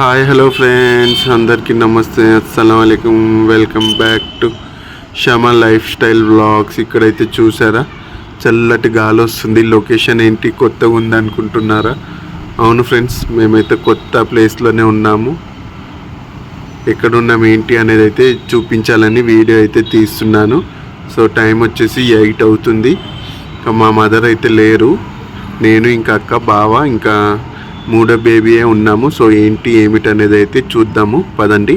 Hi hello friends అందరికీ నమస్తే. అస్సలం అయికం welcome back to Shama lifestyle vlogs ఇక్కడైతే చూసారా? చల్లటి గాలి వస్తుంది. లొకేషన్ ఏంటి? కొత్తగా ఉందనుకుంటున్నారా అవును ఫ్రెండ్స్ మేమైతే కొత్త ప్లేస్లోనే ఉన్నాము. ఎక్కడున్నాం ఏంటి అనేది అయితే చూపించాలని వీడియో అయితే తీస్తున్నాను. సో టైం వచ్చేసి ఎయిట్ అవుతుంది. ఇంకా మా మదర్ అయితే లేరు. నేను ఇంకా అక్క బావ ఇంకా మూడో బేబీయే ఉన్నాము. సో ఏంటి ఏమిటి అనేది అయితే చూద్దాము. పదండి.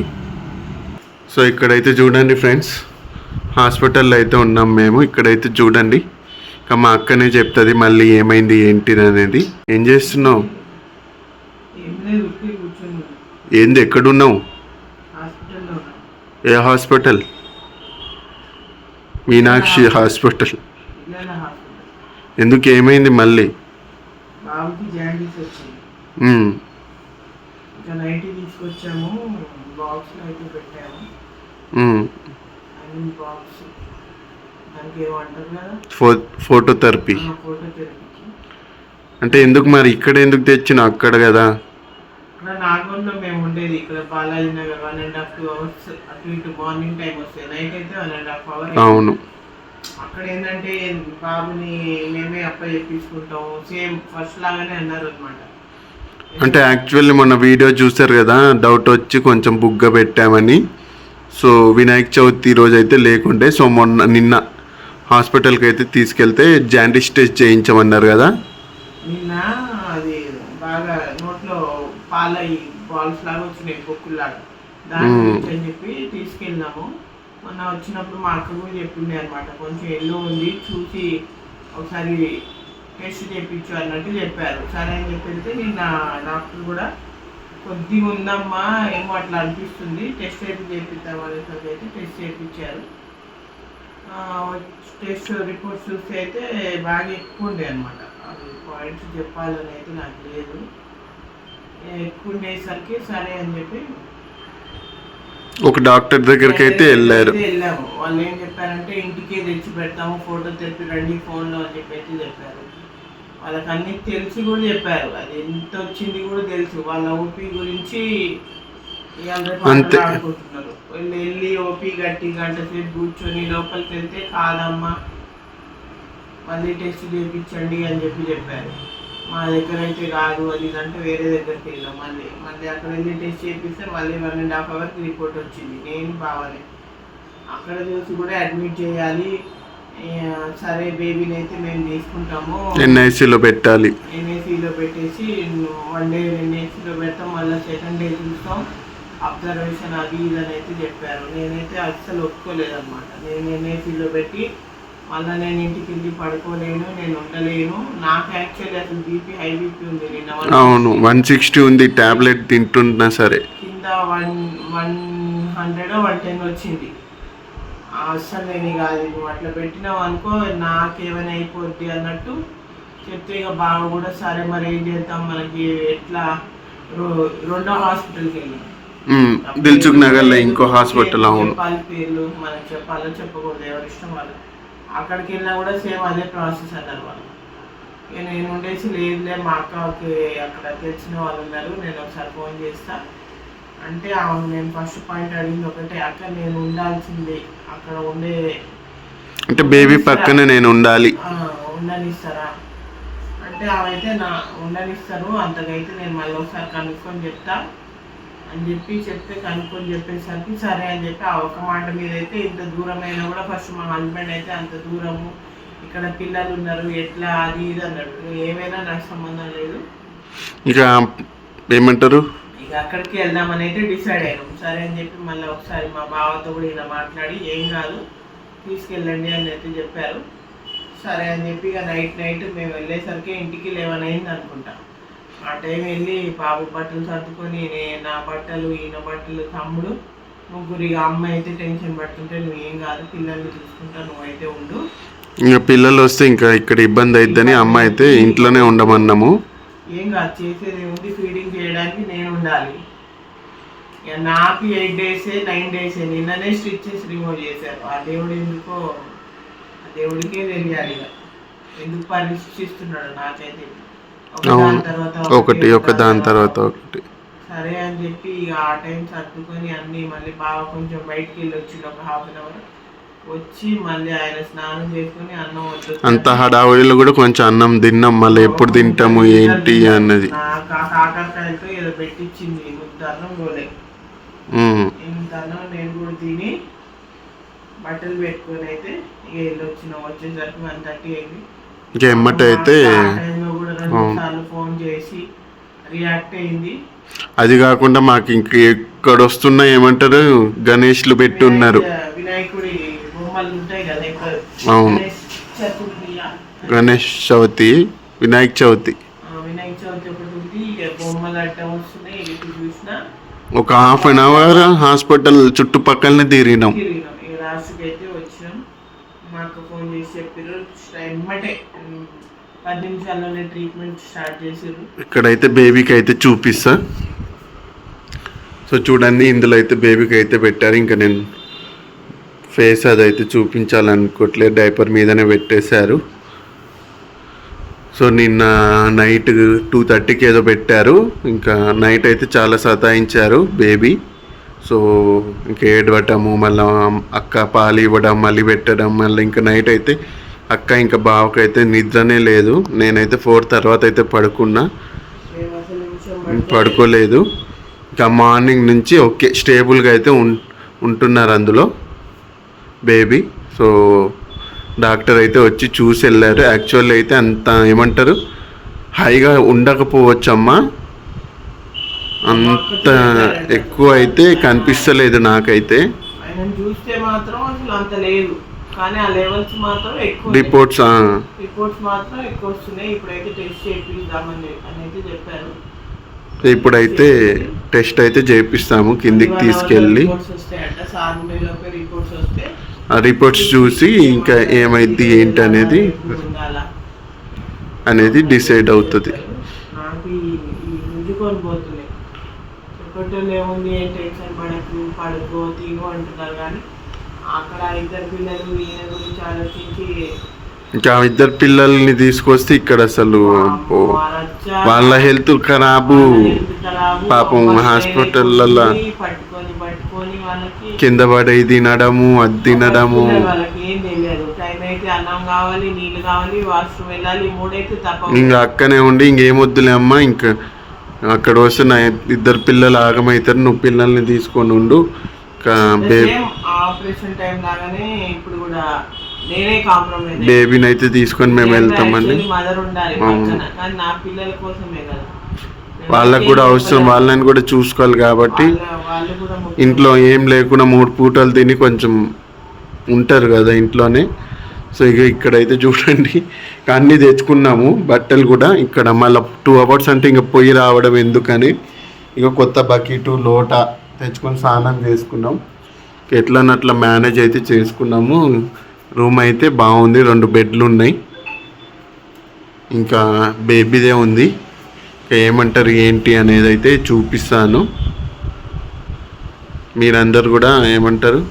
సో ఇక్కడైతే చూడండి ఫ్రెండ్స్ హాస్పిటల్లో అయితే ఉన్నాం మేము. ఇక్కడైతే చూడండి. ఇంకా మా అక్కనే చెప్తుంది మళ్ళీ ఏమైంది ఏంటి అనేది ఏం చేస్తున్నావు ఏంది ఎక్కడున్నావు. ఏ హాస్పిటల్? మీనాక్షి హాస్పిటల్. ఎందుకు ఏమైంది మళ్ళీ బాబుకి జాండీస్ వచ్చింది ఉమ్, ఇంకా నైట్ తీసుకొచ్చాము అయితే పెట్టాము. బాక్స్. దానికి ఏమంటారు కదా? ఫో ఫోటోథెరపీ ఆ ఫోటో అంటే ఎందుకు మరి ఇక్కడ ఎందుకు తెచ్చినావు అక్కడ కదా. ఇక్కడ మేము ఉండేది. ఇక్కడ Balaji Nagar one and half two hours అటు ఇటు మార్నింగ్ టైం వస్తాయి. నైట్ అయితే వన్ అండ్ హాఫ్ అవర్ అవును. అక్కడ ఏంటంటే బాబుని మేమే అప్ప చెప్పించుకుంటాం సేమ్ ఫస్ట్ లాగానే అన్నారు అనమాట అంటే యాక్చువల్లీ మొన్న వీడియో చూసారు కదా డౌట్ వచ్చి కొంచెం బుగ్గ పెట్టామని. సో వినాయక చవితి రోజు అయితే లేకుండే సో మొన్న నిన్న హాస్పిటల్కి అయితే తీసుకెళ్తే జాండిస్ టెస్ట్ చేయించమన్నారు కదా. నిన్న అది బాగా నోట్లో పాల బాల్స్ లాగా వచ్చినాయి పొక్కుల్లాగా. దాని మ్మ్. గురించి అని చెప్పి తీసుకెళ్ళినాము మొన్న వచ్చినప్పుడు మా అక్క కూడా చెప్పిండే అనమాట కొంచెం ఎల్లో ఉంది చూసి ఒకసారి టెస్ట్ చేయించు అన్నట్టు చెప్పారు. సరే అని చెప్పి వెళ్తే నిన్న డాక్టర్ కూడా కొద్దిగా ఉందమ్మా ఏమో అట్లా అనిపిస్తుంది. టెస్ట్ అయితే చేపిద్దాం అనేసరికి అయితే టెస్ట్ చేయించారు. టెస్ట్ రిపోర్ట్స్ చూస్తే అయితే బాగా ఎక్కువ ఉండే అనమాట అది పాయింట్స్ చెప్పాలని అయితే నాకు లేదు. ఎక్కువ ఉండేసరికి సరే అని చెప్పి ఒక డాక్టర్ దగ్గరికి అయితే వెళ్ళారు. వెళ్ళాము. వాళ్ళు ఏం చెప్పారంటే ఇంటికే తెచ్చి పెడతాము ఫోటో తెప్పి రండి ఫోన్లో అని చెప్పి అయితే చెప్పారు. వాళ్ళకి అన్ని తెలిసి కూడా చెప్పారు. అది ఎంత వచ్చింది కూడా తెలుసు. వాళ్ళ ఓపీ గురించి అంతే. వెళ్ళి వెళ్ళి ఓపీ గట్టి గంట సేపు కూర్చొని లోపలికి వెళ్తే కాదమ్మా మళ్ళీ టెస్ట్ చేయించండి అని చెప్పి చెప్పారు. మా దగ్గర అయితే కాదు అది అంటే వేరే దగ్గరికి వెళ్ళాం మళ్ళీ. మళ్ళీ అక్కడ వెళ్ళి టెస్ట్ చేపిస్తే మళ్ళీ వన్ అండ్ హాఫ్ అవర్కి రిపోర్ట్ వచ్చింది. నేను బావాలి అక్కడ చూసి కూడా అడ్మిట్ చేయాలి. సరే బేబీని అయితే మేము తీసుకుంటాము. ఎన్ఐసిలో పెట్టాలి. ఎన్ఏసీలో పెట్టేసి వన్ డే ఎన్ఏసీలో పెడతాం. మళ్ళీ సెకండ్ డే చూస్తాం. అబ్జర్వేషన్ అది ఇది అని అయితే చెప్పారు. నేనైతే అస్సలు ఒప్పుకోలేదన్నమాట. నేను ఎన్ఏసీలో పెట్టి మళ్ళీ నేను ఇంటికి వెళ్ళి పడుకోలేను నేను ఉండలేను. నాకు యాక్చువల్లీ అసలు బీపీ హై బీపీ ఉంది. నిన్న అవును వన్ సిక్స్టీ ఉంది. ట్యాబ్లెట్ తింటున్నా సరే. కింద one one hundred one ten వచ్చింది. అస్సలు నేను ఇక అది నువ్వు అట్లా పెట్టినావు అనుకో నాకేమైనా అయిపోద్ది అన్నట్టు చెప్తే ఇక బాగా కూడా సరే మరి ఏం చేద్దాం? మనకి ఎట్లా? రెండో హాస్పిటల్కి వెళ్ళాం. దిల్సుఖ్ నగర్లో ఇంకో హాస్పిటల్ అవును. చెప్పాలి పేర్లు? మనకి చెప్పాలో చెప్పకూడదు. ఎవరి ఇష్టం వాళ్ళు. అక్కడికి వెళ్ళినా కూడా సేమ్ అదే ప్రాసెస్ అన్నారు వాళ్ళు. ఇక నేను ఉండేసి లేదులే మా అక్కకి అక్కడ తెలిసిన వాళ్ళు ఉన్నారు. నేను ఒకసారి ఫోన్ చేస్తా. అంటే అవును నేను ఫస్ట్ పాయింట్ అడిగింది ఒకటే. అక్క నేను ఉండాల్సిందే. అక్కడ ఉండే అంటే బేబీ పక్కన నేను ఉండాలి. ఉండనిస్తారా? అంటే అవైతే నా ఉండనిస్తారు అంతకైతే నేను మళ్ళీ ఒకసారి కనుక్కొని చెప్తా అని చెప్పి చెప్తే కనుక్కొని చెప్పేసరికి సరే అని చెప్పి ఆ ఒక మాట మీద అయితే ఇంత దూరం అయినా కూడా ఫస్ట్ మా హస్బెండ్ అయితే అంత దూరము. ఇక్కడ పిల్లలు ఉన్నారు ఎట్లా అది ఇది అన్నాడు. ఏమైనా నాకు సంబంధం లేదు. ఇక ఏమంటారు? ఇక అక్కడికి వెళ్దామని అయితే డిసైడ్ అయ్యాం సరే అని చెప్పి మళ్ళీ ఒకసారి మా బావతో కూడా ఇలా మాట్లాడి ఏం కాదు తీసుకెళ్ళండి అని అయితే చెప్పారు. సరే అని చెప్పి ఇక నైట్ నైట్ మేము వెళ్ళేసరికి ఇంటికి లెవెన్ అయింది అనుకుంటా. ఆ టైం వెళ్ళి బాబు బట్టలు సర్దుకొని నే- నా బట్టలు ఈయన బట్టలు తమ్ముడు ముగ్గురు ఇక అమ్మ అయితే టెన్షన్ పడుతుంటే నువ్వు ఏం కాదు పిల్లల్ని చూసుకుంటా నువ్వైతే ఉండు. ఇంకా పిల్లలు వస్తే ఇంకా ఇక్కడ ఇబ్బంది అయిద్దని అమ్మ అయితే ఇంట్లోనే ఉండమన్నాము. ఏం కాదు చేసేది ఫీడింగ్ చేయడానికి నేను ఉండాలి. నాకు ఎయిట్ డేస్ నైన్ డేస్ నిన్ననే స్టిచ్చెస్ రిమూవ్ చేశారు. ఆ దేవుడు ఎందుకో ఆ దేవుడికే తెలియాలి ఇక. ఎందుకు పరీక్షిస్తున్నాడు నాకైతే. ఒకటి ఒక దాని తర్వాత ఒకటి. సరే అని చెప్పి ఇక ఆ టైం సర్దుకొని అన్నీ మళ్ళీ బాగా కొంచెం బయటికి వెళ్ళి వచ్చింది ఒక హాఫ్ అన్ అవర్. వచ్చి మళ్ళీ ఆయన స్నానం చేసుకుని అన్నం అంత హడావుడిలో కూడా కొంచెం అన్నం తిన్నాం మళ్ళీ ఎప్పుడు తింటాము ఏంటి అన్నది. నాకు ఆ కాకరకాయలతో ఏదో పెట్టించింది అన్నం పోలే. ఇంత అన్నం నేను కూడా తిని బట్టలు పెట్టుకొని అయితే ఇక వచ్చేసరికి వన్ థర్టీ అయింది. ఇంకా ఎమ్మట అయితే సార్లు ఫోన్ చేసి రియాక్ట్ అయింది. అది కాకుండా మాకు ఇంక ఎక్కడ వస్తున్నా ఏమంటారు గణేష్లు పెట్టి ఉన్నారు. వినాయక- వినాయకుడి బొమ్మలు ఉంటాయి కదా ఇక్కడ అవును. గణేష్ చవితి వినాయక చవితి. ఆ, వినాయక చవితి ఒకటి ఉంది. ఇక బొమ్మలు అడ్డం వస్తున్నాయి. ఇటు చూసినా. ఒక హాఫ్ అన్ అవర్ హాస్పిటల్ చుట్టుపక్కలనే తిరిగినాం. తిరిగినాం. ఈ లాస్ట్కి అయితే వచ్చినాం. మాకు ఫోన్ చేసి చెప్పారు ఎమ్మటే ఉమ్, పది నిమిషాల్లోనే ట్రీట్మెంట్ స్టార్ట్ చేసారు ఇక్కడైతే బేబీకి అయితే చూపిస్తా. సో చూడండి ఇందులో అయితే బేబీకి అయితే పెట్టారు. ఇంకా నేను ఫేస్ అదైతే చూపించాలనుకోవట్లే డైపర్ మీదనే పెట్టేశారు. సో నిన్న నైట్ టూ థర్టీకి ఏదో పెట్టారు. ఇంకా నైట్ అయితే చాలా సతాయించారు బేబీ. సో ఇంకా ఏడవటము మళ్ళీ అక్క పాలు ఇవ్వడం మళ్ళీ పెట్టడం మళ్ళీ ఇంకా నైట్ అయితే అక్క ఇంకా బావకైతే నిద్రనే లేదు. నేనైతే ఫోర్ తర్వాత అయితే పడుకున్నా. పడుకోలేదు. ఇంకా మార్నింగ్ నుంచి ఓకే స్టేబుల్గా అయితే ఉం ఉంటున్నారు అందులో. బేబీ సో డాక్టర్ అయితే వచ్చి చూసి వెళ్ళారు యాక్చువల్ అయితే అంత ఏమంటారు? హైగా ఉండకపోవచ్చమ్మా. అంత ఎక్కువ అయితే కనిపిస్తలేదు నాకైతే. ఆయనను చూస్తే మాత్రం అసలు అంత లేదు. కానీ ఆ లెవెల్స్ మాత్రం ఎక్కువ రిపోర్ట్స్ రిపోర్ట్స్ మాత్రం ఎక్కువ వస్తున్నాయి. ఇప్పుడైతే టెస్ట్ చేపిద్దామని అయితే చెప్పారు. ఇప్పుడైతే టెస్ట్ అయితే చేపిస్తాము. కిందికి తీసుకెళ్ళి. రిపోర్ట్స్ వస్తాయంట. సార్ లోపే రిపోర్ట్స్ వస్తే రిపోర్ట్స్ చూసి ఇంకా ఏమైంది ఏంటి అనేది అనేది డిసైడ్ అవుతుంది. నాకు ఈ ఈ గుంజుకొని పోతున్నాయి చెప్పటం ఏముంది ఏం టెన్షన్ పడకు పడుకో తిను అంటున్నారు కానీ అక్కడ ఇద్దరు పిల్లలు ఈయన గురించి ఆలోచించి ఇంకా ఇద్దరు పిల్లల్ని తీసుకొస్తే ఇక్కడ అసలు వాళ్ళ హెల్త్ ఖరాబు. పాపం అమ్మ వాళ్ళకి కింద పడే తినడము అది తినడము. పిల్లలు వాళ్ళకి ఏం తెలియదు. టైం అయితే అన్నం కావాలి నీళ్ళు కావాలి వాష్రూమ్ వెళ్ళాలి ఈ మూడైతే తప్ప ఇంకా అక్కనే ఉండి ఇంకేమొద్దులే అమ్మా ఇంకా అక్కడ వస్తే నా ఇద్దరు పిల్లలు ఆగమవుతారు నువ్వు పిల్లల్ని తీసుకొని ఉండు. ఇంకా బేబీ సేమ్ ఆపరేషన్ టైం లాగానే ఇప్పుడు కూడా నేనే కాంప్రమైజ్ బేబీని అయితే తీసుకొని మేము వెళ్తామండి. మదర్ ఉండాలి అవును. పక్కన. కానీ నా పిల్లల కోసమే కదా. వాళ్ళకు కూడా అవసరం వాళ్ళని కూడా చూసుకోవాలి కాబట్టి. వాళ్ళ-. ఇంట్లో ఏం లేకుండా మూడు పూటలు తిని కొంచెం ఉంటారు కదా ఇంట్లోనే. సో ఇక ఇక్కడైతే చూడండి. అన్నీ తెచ్చుకున్నాము బట్టలు కూడా ఇక్కడ. మళ్ళీ టూ అవర్స్ అంటే ఇంకా పొయ్యి రావడం ఎందుకని. ఇక కొత్త బకెట్ లోట తెచ్చుకొని స్నానం చేసుకున్నాం. ఎట్లనట్లా మేనేజ్ అయితే చేసుకున్నాము. రూమ్ అయితే బాగుంది రెండు బెడ్లు ఉన్నాయి. ఇంకా బేబీదే ఉంది. ఇంకా ఏమంటారు ఏంటి అనేది అయితే చూపిస్తాను. మీరందరు కూడా ఏమంటారు?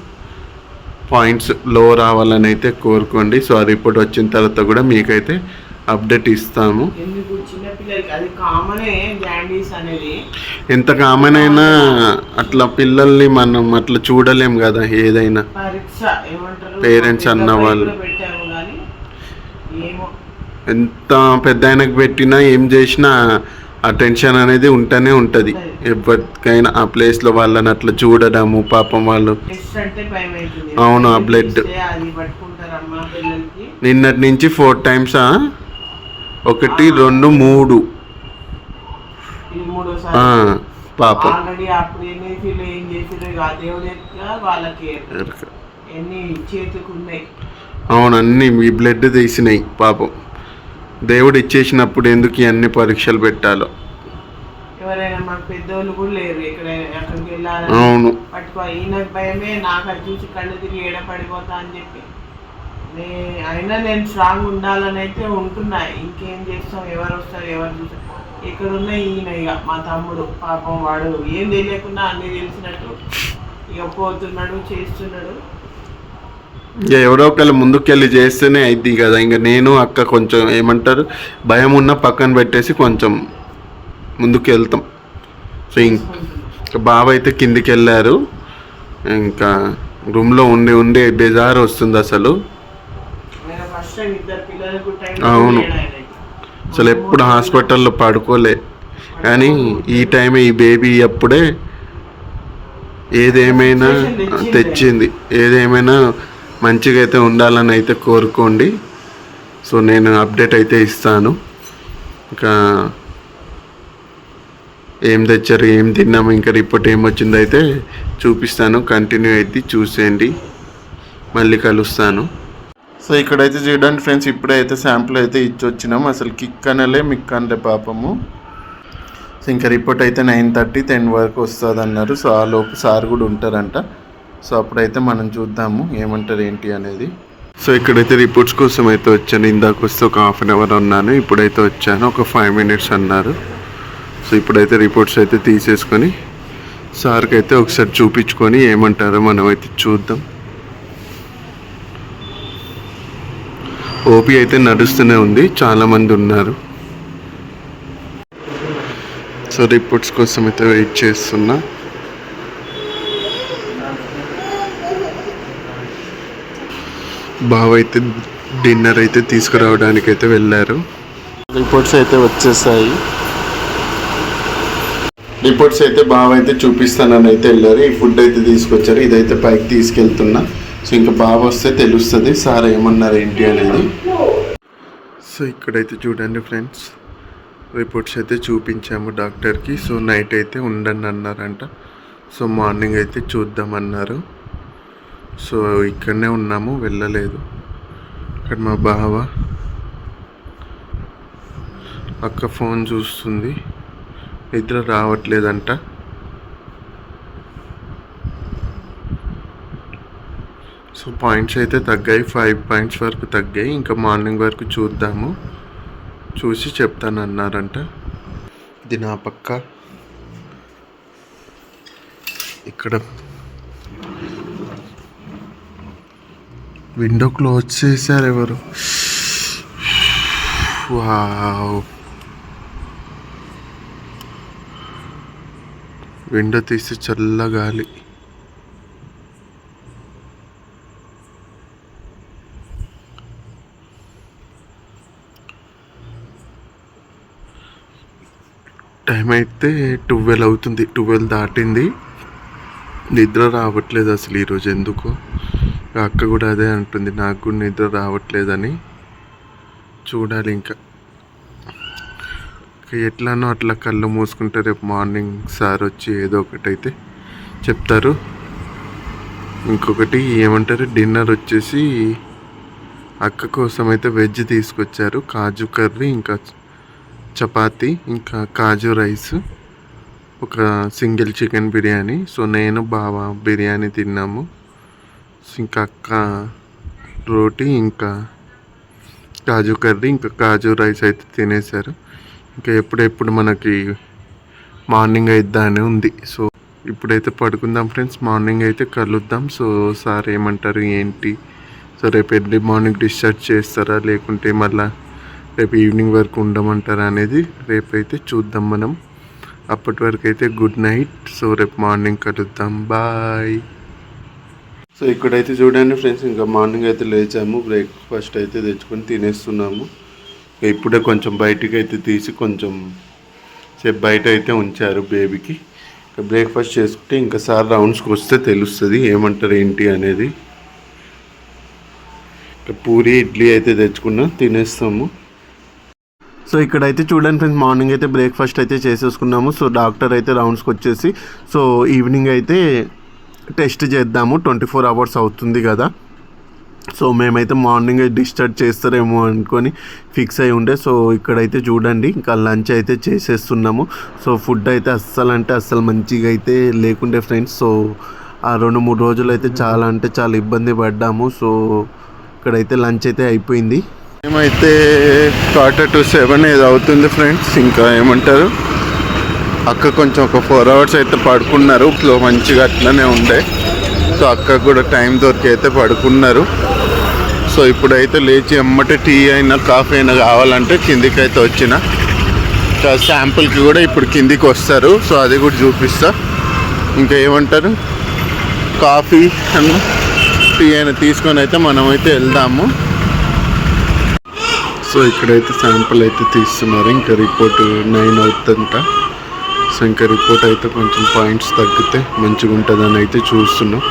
పాయింట్స్లో రావాలని అయితే కోరుకోండి. సో ఆ రిపోర్ట్ వచ్చిన తర్వాత కూడా మీకైతే అప్డేట్ ఇస్తాము. ఎంత కామన్ అయినా అట్లా పిల్లల్ని మనం అట్లా చూడలేం కదా ఏదైనా. Parents అన్న వాళ్ళు. ఎంత పెద్ద ఆయనకు పెట్టినా ఏం చేసినా ఆ టెన్షన్ అనేది ఉంటూనే ఉంటుంది. ఎవరికైనా ఆ ప్లేస్లో వాళ్ళని అట్లా చూడడము పాపం వాళ్ళు అవును, ఆ పిల్లలకి. నిన్నటి నుంచి ఫోర్ టైమ్స్ ఒకటి రెండు మూడు. పాపం. ఆల్రెడీ అప్పుడు ఎన్ని ఫీల్ ఏం చేసిరో ఇక ఆ దేవుడు ఎట్లా వాళ్ళకి ఎన్ని చేతికి ఉన్నాయి అవును అన్ని మీ బ్లడ్ తీసినాయి పాపం. దేవుడు ఇచ్చేసినప్పుడు ఎందుకు అన్ని పరీక్షలు పెట్టాలో? ఎవరైనా మాకు పెద్దోళ్ళు కూడా లేరు ఇక్కడ వెళ్ళాలని. అవును. పట్టుకో ఈయనకు భయమే నాకు అది చూసి కళ్ళు తిరిగి ఏడ పడిపోతా అని చెప్పి. నే అయినా నేను స్ట్రాంగ్ ఉండాలని అయితే ఉంటున్నా. ఇంకేం చేస్తాం? ఎవరు వస్తారు? ఎవరు చూస్తారు? ఇక్కడ ఉన్న ఈయన ఇక మా తమ్ముడు పాపం వాడు. ఏం తెలియకుండా అన్ని తెలిసినట్టు ఇక పోతున్నాడు చేస్తున్నాడు. ఎవరో ఒకళ్ళు ముందుకెళ్ళి చేస్తేనే అయింది కదా. ఇంకా నేను అక్క కొంచెం ఏమంటారు భయం ఉన్న పక్కన పెట్టేసి కొంచెం ముందుకు వెళ్తాం సో ఇంకా బాబు అయితే కిందికి వెళ్ళారు ఇంకా రూమ్లో ఉండి ఉండి బేజారు వస్తుంది అసలు. అవును. అసలు ఎప్పుడు హాస్పిటల్లో పడుకోలే. కానీ ఈ టైం ఈ బేబీ అప్పుడే ఏదేమైనా తెచ్చింది. ఏదేమైనా మంచిగా అయితే ఉండాలని అయితే కోరుకోండి. సో నేను అప్డేట్ అయితే ఇస్తాను. ఇంకా ఏం తెచ్చారు ఏం తిన్నాము ఇంకా రిపోర్ట్ ఏం వచ్చిందో అయితే చూపిస్తాను. కంటిన్యూ అయితే చూసేయండి. మళ్ళీ కలుస్తాను. సో ఇక్కడైతే చూడండి ఫ్రెండ్స్ ఇప్పుడైతే శాంపుల్ అయితే ఇచ్చి వచ్చినాం. అసలు కిక్ అనలే మిక్ అనలే పాపము. సో ఇంకా రిపోర్ట్ అయితే నైన్ థర్టీ టెన్ వరకు వస్తుంది అన్నారు సో ఆ లోపు సార్ కూడా ఉంటారంట. సో అప్పుడైతే మనం చూద్దాము ఏమంటారు ఏంటి అనేది. సో ఇక్కడైతే రిపోర్ట్స్ కోసం అయితే వచ్చాను. ఇందాక వస్తే ఒక హాఫ్ అన్ అవర్ ఉన్నాను ఇప్పుడైతే వచ్చాను. ఒక ఫైవ్ మినిట్స్ అన్నారు. సో ఇప్పుడైతే రిపోర్ట్స్ అయితే తీసేసుకొని సార్కి అయితే ఒకసారి చూపించుకొని ఏమంటారో మనం అయితే చూద్దాం. ఓపీ అయితే నడుస్తూనే ఉంది. చాలామంది ఉన్నారు. సో రిపోర్ట్స్ కోసం అయితే వెయిట్ చేస్తున్నా. బావ అయితే డిన్నర్ అయితే తీసుకురావడానికి అయితే వెళ్ళారు. రిపోర్ట్స్ అయితే వచ్చేసాయి. రిపోర్ట్స్ అయితే బావ అయితే చూపిస్తానని అయితే వెళ్ళారు. ఈ ఫుడ్ అయితే తీసుకొచ్చారు. ఇదైతే పైకి తీసుకెళ్తున్నా. సో ఇంకా బావ వస్తే తెలుస్తుంది సార్ ఏమన్నారు ఏంటి అనేది. సో ఇక్కడైతే చూడండి ఫ్రెండ్స్ రిపోర్ట్స్ అయితే చూపించాము డాక్టర్కి. సో నైట్ అయితే ఉండండి అన్నారంట సో మార్నింగ్ అయితే చూద్దామన్నారు. సో ఇక్కడనే ఉన్నాము వెళ్ళలేదు. ఇక్కడ మా బావ అక్క ఫోన్ చూస్తుంది. నిద్ర రావట్లేదంట. సో పాయింట్స్ అయితే తగ్గాయి ఫైవ్ పాయింట్స్ వరకు తగ్గాయి. ఇంకా మార్నింగ్ వరకు చూద్దాము. చూసి చెప్తానన్నారంట. ఇది నా పక్క. ఇక్కడ విండో క్లోజ్ చేశారు ఎవరు? వావ్. విండో తీసి చల్ల గాలి. టైం అయితే ట్వెల్వ్ అవుతుంది. ట్వెల్వ్ దాటింది. నిద్ర రావట్లేదు అసలు ఈరోజు ఎందుకు. అక్క కూడా అదే అంటుంది నాకు కూడా నిద్ర రావట్లేదని. చూడాలి ఇంకా. ఎట్లానో అట్లా కళ్ళు మూసుకుంటే రేపు మార్నింగ్ సార్ వచ్చి ఏదో ఒకటి అయితే చెప్తారు. ఇంకొకటి ఏమంటారు డిన్నర్ వచ్చేసి అక్క కోసం అయితే వెజ్ తీసుకొచ్చారు కాజు కర్రీ ఇంకా చపాతి ఇంకా కాజు రైస్ ఒక సింగిల్ చికెన్ బిర్యానీ. సో నేను బావ బిర్యానీ తిన్నాము. ఇంకా అక్క రోటీ ఇంకా కాజు కర్రీ ఇంకా కాజు రైస్ అయితే తినేశారు. ఇంకా ఎప్పుడెప్పుడు మనకి మార్నింగ్ అయిద్దా అని ఉంది. సో ఇప్పుడైతే పడుకుందాం ఫ్రెండ్స్. మార్నింగ్ అయితే కలుద్దాం. సో సార్ ఏమంటారు ఏంటి? సో రేపు ఎర్లీ మార్నింగ్ డిశ్చార్జ్ చేస్తారా? లేకుంటే మళ్ళా రేపు ఈవినింగ్ వరకు ఉండమంటారా అనేది రేపైతే చూద్దాం మనం. అప్పటి వరకు అయితే గుడ్ నైట్. సో రేపు మార్నింగ్ కలుద్దాం. బాయ్. సో ఇక్కడైతే చూడండి ఫ్రెండ్స్ ఇంకా మార్నింగ్ అయితే లేచాము. బ్రేక్ఫాస్ట్ అయితే తెచ్చుకొని తినేస్తున్నాము. ఇప్పుడే కొంచెం బయటికి అయితే తీసి కొంచెం సేపు బయట అయితే ఉంచారు బేబీకి. ఇంకా బ్రేక్ఫాస్ట్ చేసుకుంటే ఇంకా సార్ రౌండ్స్కి వస్తే తెలుస్తుంది ఏమంటారు ఏంటి అనేది. ఇంకా పూరి ఇడ్లీ అయితే తెచ్చుకున్నా తినేస్తాము. సో ఇక్కడైతే చూడండి ఫ్రెండ్స్ మార్నింగ్ అయితే బ్రేక్ఫాస్ట్ అయితే చేసేసుకున్నాము. సో డాక్టర్ అయితే రౌండ్స్కి వచ్చేసి సో ఈవినింగ్ అయితే టెస్ట్ చేద్దాము. ట్వంటీ ఫోర్ అవర్స్ అవుతుంది కదా. సో మేమైతే మార్నింగ్ డిశ్చార్జ్ చేస్తారేమో అనుకొని ఫిక్స్ అయి ఉండే. సో ఇక్కడైతే చూడండి ఇంకా లంచ్ అయితే చేసేస్తున్నాము. సో ఫుడ్ అయితే అస్సలు అంటే అస్సలు మంచిగా అయితే లేకుండే ఫ్రెండ్స్. సో ఆ రెండు మూడు రోజులు అయితే చాలా అంటే చాలా ఇబ్బంది పడ్డాము. సో ఇక్కడైతే లంచ్ అయితే అయిపోయింది. మేమైతే క్వార్టర్ టు సెవెన్ ఏది అవుతుంది ఫ్రెండ్స్. ఇంకా ఏమంటారు? అక్క కొంచెం ఒక ఫోర్ అవర్స్ అయితే పడుకున్నారు. సో మంచిగా అట్లనే ఉండే. సో అక్క కూడా టైం దొరికి అయితే పడుకున్నారు. సో ఇప్పుడైతే లేచి ఎమ్మటే టీ అయినా కాఫీ అయినా కావాలంటే కిందికి అయితే వచ్చిన శాంపుల్కి కూడా ఇప్పుడు కిందికి వస్తారు. సో అది కూడా చూపిస్తా. ఇంకా ఏమంటారు? కాఫీ అన్న టీ అయినా తీసుకొని అయితే మనమైతే వెళ్దాము. సో ఇక్కడైతే శాంపుల్ అయితే తీస్తున్నారు. ఇంకా రిపోర్ట్ నైన్ అవుతుందంట. సో ఇంకా రిపోర్ట్ అయితే కొంచెం పాయింట్స్ తగ్గితే మంచిగా ఉంటుందని అయితే చూస్తున్నాం.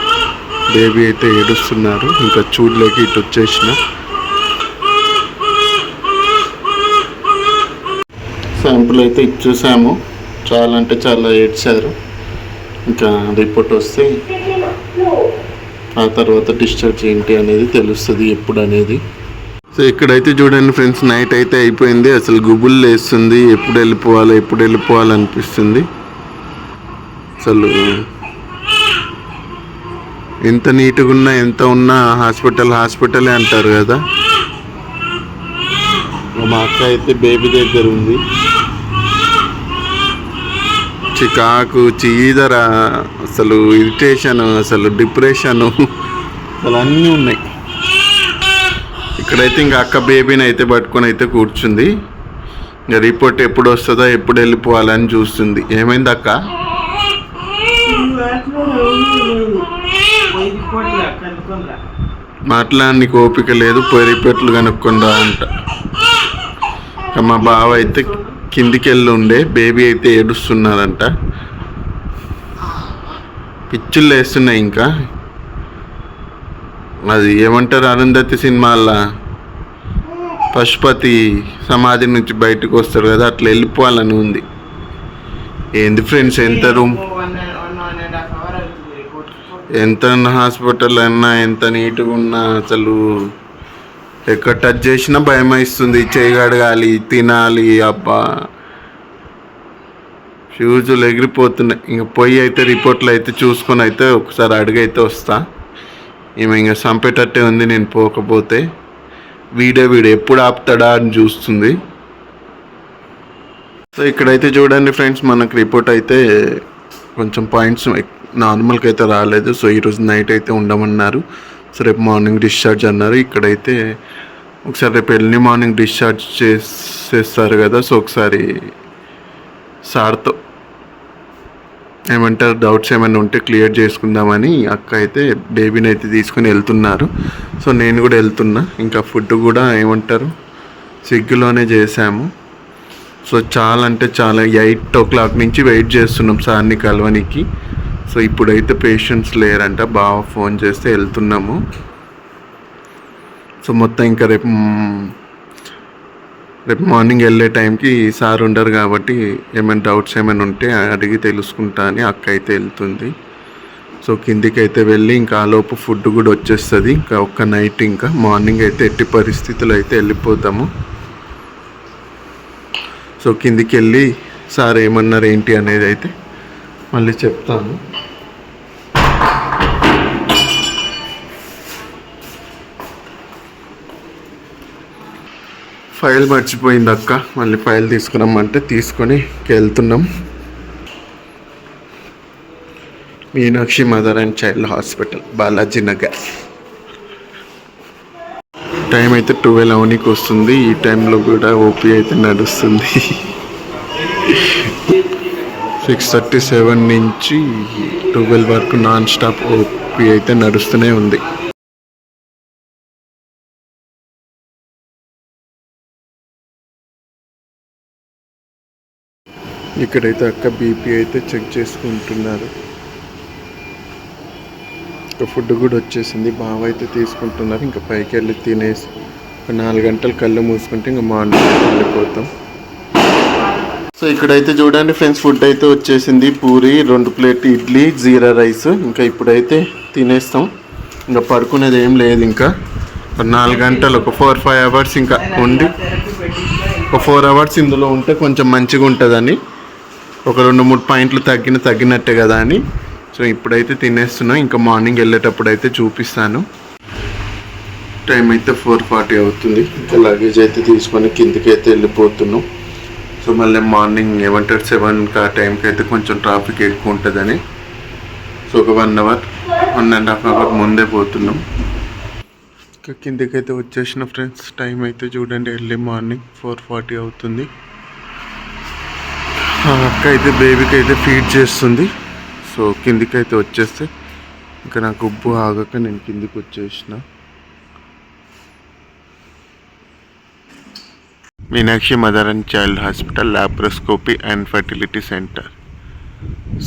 బేబీ అయితే ఏడుస్తున్నారు. ఇంకా చూడలేక ఇటు వచ్చేసిన. శాంపుల్ అయితే ఇచ్చేసాము చాలా అంటే చాలా ఏడ్చారు. ఇంకా రిపోర్ట్ వస్తే ఆ తర్వాత డిశ్చార్జ్ ఏంటి అనేది తెలుస్తుంది ఎప్పుడు అనేది సో ఇక్కడైతే చూడండి ఫ్రెండ్స్ నైట్ అయితే అయిపోయింది. అసలు గుబుల్ లేస్తుంది. ఎప్పుడు వెళ్ళిపోవాలి ఎప్పుడు వెళ్ళిపోవాలి అనిపిస్తుంది. అసలు ఎంత నీట్గా ఉన్నా ఎంత ఉన్నా హాస్పిటల్ హాస్పిటలే అంటారు కదా. మా అక్క అయితే బేబీ దగ్గర ఉంది. చికాకు చీదర అసలు ఇరిటేషన్ అసలు డిప్రెషను అసలు అన్నీ ఉన్నాయి. ఇక్కడైతే ఇంకా అక్క బేబీని అయితే పట్టుకొని అయితే కూర్చుంది. ఇంకా రిపోర్ట్ ఎప్పుడు వస్తుందో ఎప్పుడు వెళ్ళిపోవాలని చూస్తుంది. ఏమైంది అక్క? మాట్లాడానికి మాట్లాడడానికి ఓపిక లేదు పోయి రిపోర్ట్లు కనుక్కుందా అంట. ఇంకా మా బావ అయితే కిందికి వెళ్ళి ఉండే బేబీ అయితే ఏడుస్తున్నారంట పిచ్చులు వేస్తున్నాయి ఇంకా. అది ఏమంటారు అరుంధతి సినిమాల్లో? పశుపతి సమాధి నుంచి బయటకు వస్తారు కదా అట్లా వెళ్ళిపోవాలని ఉంది. ఏంది ఫ్రెండ్స్ ఎంత రూమ్ ఎంత హాస్పిటల్ అన్నా ఎంత నీట్గా ఉన్నా అసలు ఎక్కడ టచ్ చేసినా భయం వేస్తుంది. చేయగడగాలి తినాలి అబ్బా. ఫ్యూజులు ఎగిరిపోతున్నాయి. ఇంకా పోయి అయితే రిపోర్ట్లు అయితే చూసుకొని అయితే ఒకసారి అడిగైతే వస్తా. ఈమె ఇంకా చంపేటట్టే ఉంది నేను పోకపోతే. వీడే వీడు ఎప్పుడు ఆపుతాడా అని చూస్తుంది. సో ఇక్కడైతే చూడండి ఫ్రెండ్స్ మనకు రిపోర్ట్ అయితే కొంచెం పాయింట్స్ నార్మల్గా అయితే రాలేదు. సో ఈరోజు నైట్ అయితే ఉండమన్నారు. సో రేపు మార్నింగ్ డిశ్చార్జ్ అన్నారు. ఇక్కడైతే ఒకసారి రేపు ఎర్లీ మార్నింగ్ డిశ్చార్జ్ చేసేస్తారు కదా. సో ఒకసారి సార్తో ఏమంటారు డౌట్స్ ఏమైనా ఉంటే క్లియర్ చేసుకుందామని అక్క అయితే బేబీని అయితే తీసుకుని వెళ్తున్నారు. సో నేను కూడా వెళ్తున్నా. ఇంకా ఫుడ్ కూడా ఏమంటారు స్విగ్గీలోనే చేసాము సో చాలా అంటే చాలా ఎయిట్ ఓ క్లాక్ నుంచి వెయిట్ చేస్తున్నాం సార్ని కలవనికి. సో ఇప్పుడైతే పేషెంట్స్ లేరంట బాగా ఫోన్ చేస్తే వెళ్తున్నాము. సో మొత్తం ఇంకా రేపు రేపు మార్నింగ్ వెళ్ళే టైంకి సార్ ఉండరు కాబట్టి ఏమైనా డౌట్స్ ఏమైనా ఉంటే అడిగి తెలుసుకుంటా అని అక్క అయితే వెళ్తుంది. సో కిందికి అయితే వెళ్ళి ఇంకా ఆలోపు ఫుడ్ కూడా వచ్చేస్తుంది. ఇంకా ఒక్క నైట్ ఇంకా మార్నింగ్ అయితే ఎట్టి పరిస్థితులు అయితే వెళ్ళిపోతాము. సో కిందికి వెళ్ళి సార్ ఏమన్నారు ఏంటి అనేది అయితే మళ్ళీ చెప్తాను. ఫైల్ మర్చిపోయింది అక్క. మళ్ళీ ఫైల్ తీసుకురమ్మంటే తీసుకొని వెళ్తున్నాం Meenakshi mother and child hospital Balaji Nagar. Time అయితే ట్వెల్వ్ అవనికి వస్తుంది. ఈ టైంలో కూడా ఓపీ అయితే నడుస్తుంది. సిక్స్ థర్టీ సెవెన్ నుంచి ట్వెల్వ్ వరకు నాన్ స్టాప్ ఓపీ అయితే నడుస్తూనే ఉంది. ఇక్కడైతే అక్క బీపీ అయితే చెక్ చేసుకుంటున్నారు. ఇంకా ఫుడ్ కూడా వచ్చేసింది. బావ అయితే తీసుకుంటున్నారు. ఇంకా పైకి వెళ్ళి తినేసి ఒక నాలుగు గంటలు కళ్ళు మూసుకుంటే ఇంకా మార్నింగ్ వెళ్ళిపోతాం. సో ఇక్కడైతే చూడండి ఫ్రెండ్స్ ఫుడ్ అయితే వచ్చేసింది. పూరి రెండు ప్లేట్ ఇడ్లీ జీరా రైస్. ఇంకా ఇప్పుడైతే తినేస్తాం. ఇంకా పడుకునేది ఏం లేదు ఇంకా. ఒక నాలుగు గంటలు ఒక ఫోర్ ఫైవ్ అవర్స్ ఇంకా ఉండి ఒక ఫోర్ అవర్స్ ఇందులో ఉంటే కొంచెం మంచిగా ఉంటుందని ఒక రెండు మూడు పాయింట్లు తగ్గిన తగ్గినట్టే కదా అని. సో ఇప్పుడైతే తినేస్తున్నాం. ఇంకా మార్నింగ్ వెళ్ళేటప్పుడు అయితే చూపిస్తాను. టైం అయితే ఫోర్ ఫార్టీ అవుతుంది. ఇంకా లగేజ్ అయితే తీసుకొని కిందికి అయితే వెళ్ళిపోతున్నాం. సో మళ్ళీ మార్నింగ్ ఏమంటారు? సెవెన్కి ఆ టైంకి అయితే కొంచెం ట్రాఫిక్ ఎక్కువ ఉంటుందని. సో ఒక one hour one and half hour ముందే పోతున్నాం. ఇంకా కిందికి అయితే వచ్చేసిన ఫ్రెండ్స్ టైం అయితే చూడండి. ఎర్లీ మార్నింగ్ ఫోర్ ఫార్టీ అవుతుంది. అక్క అయితే బేబీకి అయితే ఫీడ్ చేస్తుంది. సో కిందికి అయితే వచ్చేస్తే ఇంకా నాకు ఉబ్బు ఆగక నేను కిందికి వచ్చేసిన. Meenakshi mother and child hospital laparoscopy and fertility centre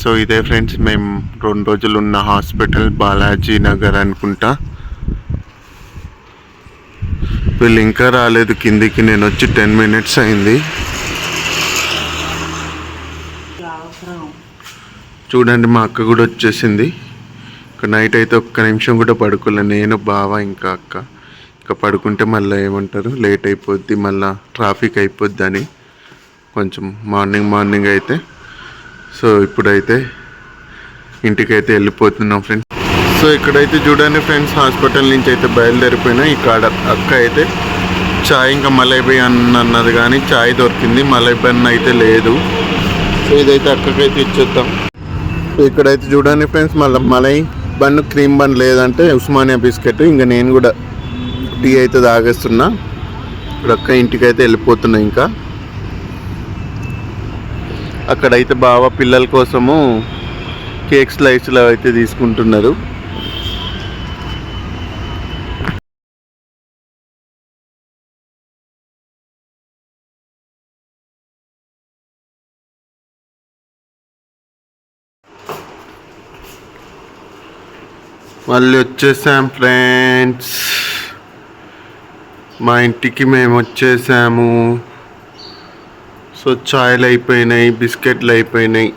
so ఇదే ఫ్రెండ్స్ మేము రెండు రోజులు ఉన్న హాస్పిటల్ బాలాజీ నగర్ అనుకుంటా. వీళ్ళు ఇంకా రాలేదు కిందికి నేను వచ్చి టెన్ మినిట్స్ అయింది. చూడండి మా అక్క కూడా వచ్చేసింది. ఇక నైట్ అయితే ఒక్క నిమిషం కూడా పడుకోలే. నేను బావ ఇంకా అక్క. ఇంకా పడుకుంటే మళ్ళీ ఏమంటారు? లేట్ అయిపోద్ది మళ్ళీ ట్రాఫిక్ అయిపోద్ది అని కొంచెం మార్నింగ్ మార్నింగ్ అయితే. సో ఇప్పుడైతే ఇంటికైతే వెళ్ళిపోతున్నాం ఫ్రెండ్స్. సో ఇక్కడైతే చూడండి ఫ్రెండ్స్ హాస్పిటల్ నుంచి అయితే బయలుదేరిపోయినా. ఇక్కడ అక్క అయితే చాయ్ ఇంకా మలైబై అన్న అన్నది కానీ చాయ్ దొరికింది. మలైబై అన్న అయితే లేదు. సో ఇదైతే అక్కకైతే ఇచ్చేద్దాం. సో ఇక్కడైతే చూడండి ఫ్రెండ్స్ మళ్ళీ మలై బన్ క్రీమ్ బన్ లేదంటే ఉస్మానియా బిస్కెట్. ఇంకా నేను కూడా టీ అయితే తాగేస్తున్నా. ఇప్పుడు అక్క ఇంటికి అయితే వెళ్ళిపోతున్నా ఇంకా. అక్కడైతే బావ పిల్లల కోసము కేక్ స్లైస్లు అయితే తీసుకుంటున్నారు. మళ్ళీ వచ్చేసాం ఫ్రెండ్స్ మా ఇంటికి మేము వచ్చేసాము. సో చాయ్లు అయిపోయినాయి బిస్కెట్లు అయిపోయినాయి.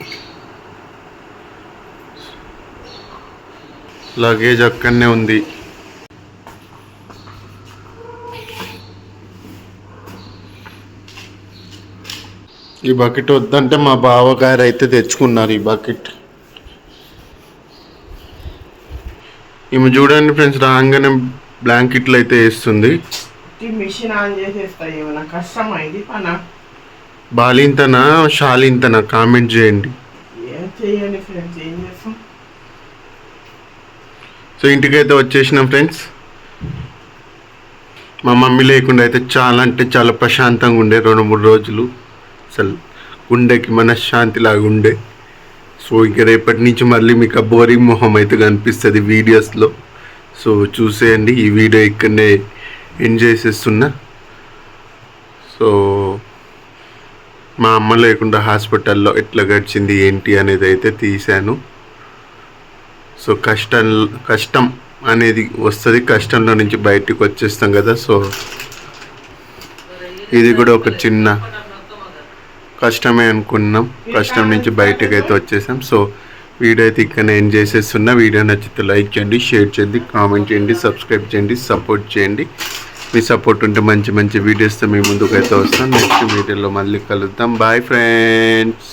లగేజ్ అక్కడనే ఉంది. ఈ బకెట్ వద్దంటే మా బావగారు అయితే తెచ్చుకున్నారు ఈ బకెట్. ఈమె చూడండి ఫ్రెండ్స్ రాగానే బ్లాంకెట్లు అయితే వేస్తుంది. మిషన్ ఆన్ చేసేస్తాయి ఏమన్నా కష్టం ఇది పన? బాలింతనా షాలింతనా కామెంట్ చేయండి. ఏం చెయ్యండి ఫ్రెండ్స్ ఏం చేస్తాం? సో ఇంటికైతే వచ్చేసినాం ఫ్రెండ్స్. మా మమ్మీ లేకుండా అయితే చాలా అంటే చాలా ప్రశాంతంగా ఉండే రెండు మూడు రోజులు. అసలు గుండెకి మనశ్శాంతి లాగా ఉండే. సో ఇక రేపటి నుంచి మళ్ళీ మీకు ఆ బోరింగ్ మొహం అయితే కనిపిస్తుంది వీడియోస్లో. సో చూసేయండి ఈ వీడియో ఇక్కడనే ఎంజాయ్ చేసేస్తున్నా. సో మా అమ్మ లేకుండా హాస్పిటల్లో ఎట్లా గడిచింది ఏంటి అనేది అయితే తీశాను. సో కష్టం కష్టం అనేది వస్తుంది కష్టంలో నుంచి బయటికి వచ్చేస్తాం కదా. సో ఇది కూడా ఒక చిన్న కష్టమే అనుకున్నాం. కష్టం నుంచి బయటకు అయితే వచ్చేసాం. సో వీడియో అయితే ఇక్కడ ఏం చేసేస్తున్నా. వీడియో నచ్చితే లైక్ చేయండి షేర్ చేయండి కామెంట్ చేయండి సబ్స్క్రైబ్ చేయండి సపోర్ట్ చేయండి. మీ సపోర్ట్ ఉంటే మంచి మంచి వీడియోస్తో మీ ముందుకు అయితే వస్తాం. నెక్స్ట్ వీడియోలో మళ్ళీ కలుద్దాం. Bye friends